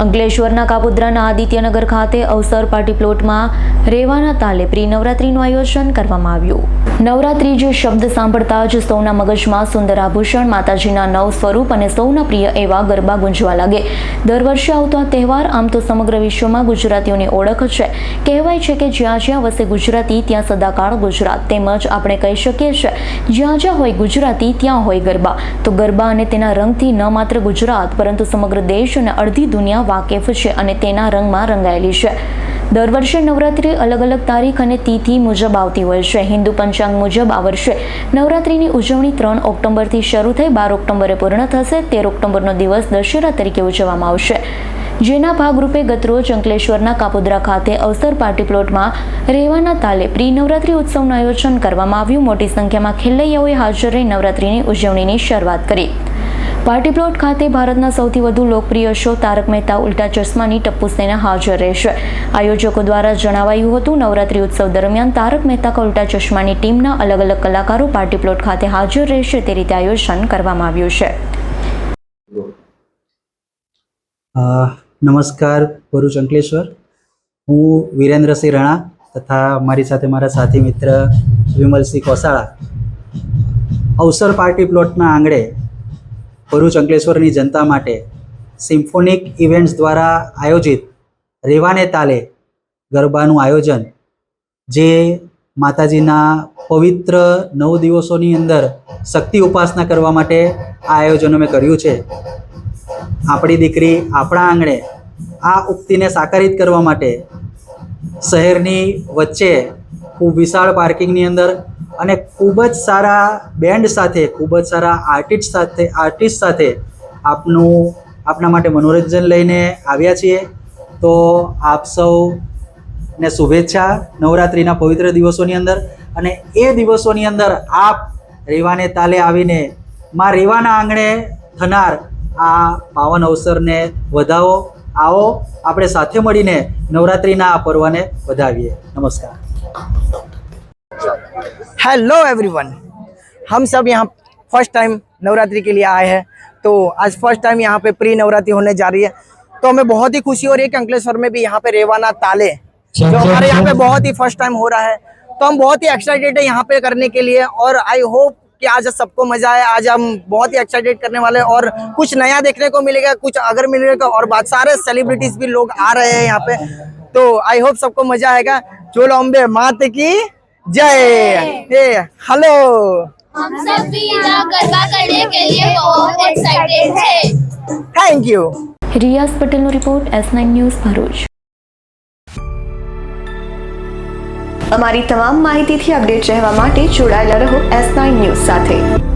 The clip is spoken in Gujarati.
અંકલેશ્વરના કાપુદ્રાના આદિત્યનગર ખાતે અવસર પાર્ટી પ્લોટમાં રેવાના તાલે પ્રી નવરાત્રીનું આયોજન કરવામાં આવ્યું. નવરાત્રી જે શબ્દ સાંભળતા જ સૌના મગજમાં સુંદર આભૂષણ, માતાજીના નવ સ્વરૂપ અને સૌના પ્રિય એવા ગરબા ગુંજવા લાગે. દર વર્ષે આવતો આ તહેવાર આમ તો સમગ્ર વિશ્વમાં ગુજરાતીઓની ઓળખ છે. કહેવાય છે કે જ્યાં જ્યાં વસે ગુજરાતી, ત્યાં સદાકાળ ગુજરાત. તેમજ આપણે કહી શકીએ છીએ જ્યાં જ્યાં હોય ગુજરાતી, ત્યાં હોય ગરબા. તો ગરબા અને તેના રંગથી ન માત્ર ગુજરાત, પરંતુ સમગ્ર દેશ અને અડધી દુનિયા વાકેફ છે અને તેના રંગમાં રંગાયેલી છે. દર વર્ષે નવરાત્રિ અલગ અલગ તારીખ અને તિથિ મુજબ આવતી હોય છે. હિન્દુ પંચાંગ મુજબ આ વર્ષે નવરાત્રિની ઉજવણી ત્રણ ઓક્ટોબરથી શરૂ થઈ બાર ઓક્ટોબરે પૂર્ણ થશે. તેર ઓક્ટોબરનો દિવસ દશેરા તરીકે ઉજવવામાં આવશે. જેના ભાગરૂપે ગતરોજ અંકલેશ્વરના કાપોદ્રા ખાતે અવસર પાર્ટી પ્લોટમાં રહેવાના તાલે પ્રી નવરાત્રી ઉત્સવનું આયોજન કરવામાં આવ્યું. મોટી સંખ્યામાં ખેલૈયાઓએ હાજર રહી નવરાત્રિની ઉજવણીની શરૂઆત કરી. પાર્ટી પ્લોટ ખાતે ભારતના સૌથી વધુ લોકપ્રિય શો તારક મહેતા ઉલ્ટા ચશ્માની ટપ્પુ સેના હાજર રહેશે. આયોજકો દ્વારા જણાવાયું હતું, નવરાત્રી ઉત્સવ દરમિયાન તારક મહેતા કા ઉલ્ટા ચશ્માની ટીમના અલગ અલગ કલાકારો પાર્ટી પ્લોટ ખાતે હાજર રહેશે તે રીતે આયોજન કરવામાં આવ્યું છે. નમસ્કાર ભરૂચ અંકલેશ્વર હું વિરેન્દ્રસિંહ રણા તથા મારી સાથે મારા સાથી મિત્ર વિમલસિંહ કોસાળા. અવસર પાર્ટી પ્લોટના આંગણે ભરૂચ અંકલેશ્વરની જનતા માટે સિમ્ફોનિક ઇવેન્ટ્સ દ્વારા આયોજિત રેવાને તાલે ગરબાનું આયોજન, જે માતાજીના પવિત્ર નવ દિવસોની અંદર શક્તિ ઉપાસના કરવા માટે આ આયોજન અમે કર્યું છે. આપણી દીકરી આપણા આંગણે આ ઉક્તિને સાકારિત કરવા માટે શહેરની વચ્ચે ખૂબ વિશાળ પાર્કિંગની અંદર અને ખૂબ જ સારા બેન્ડ સાથે, ખૂબ જ સારા આર્ટિસ્ટ સાથે આર્ટિસ્ટ સાથે આપનું, આપના માટે મનોરંજન લઈને આવ્યા છીએ. તો આપ સૌ ને શુભેચ્છા નવરાત્રિના પવિત્ર દિવસોની અંદર. અને એ દિવસોની અંદર આપ રેવાને તાલે આવીને માં રેવાના આંગણે થનાર આ પાવન અવસરને વધાવો, આવો. આપણે સાથે મળીને નવરાત્રિના આ પર્વને વધાવીએ. નમસ્કાર. हेलो एवरीवन हम सब यहाँ फ़र्स्ट टाइम नवरात्रि के लिए आए हैं। तो आज फ़र्स्ट टाइम यहाँ पे प्री नवरात्रि होने जा रही है। तो हमें बहुत ही खुशी हो रही है कि अंकलेश्वर में भी यहाँ पे रेवाना ताले जो हमारे यहाँ पे बहुत ही फ़र्स्ट टाइम हो रहा है। तो हम बहुत ही एक्साइटेड है यहाँ पे करने के लिए और आई होप कि आज सबको मज़ा आए। आज हम बहुत ही एक्साइटेड करने वाले हैं और कुछ नया देखने को मिलेगा कुछ अगर मिलेगा और बात सारे सेलिब्रिटीज भी लोग आ रहे हैं यहाँ पे। तो आई होप सबको मज़ा आएगा। चोलो अम्बे मात की जय हे हेलो हम सब भी यहाँ गरबा करने के लिए बहुत एक्साइटेड है थैंक यू રિયાઝ પટેલનો report S nine news Bharuch અમારી તમામ માહિતીથી અપડેટ રહેવા માટે જોડાયેલા રહો એસ નાઇન ન્યૂઝ સાથે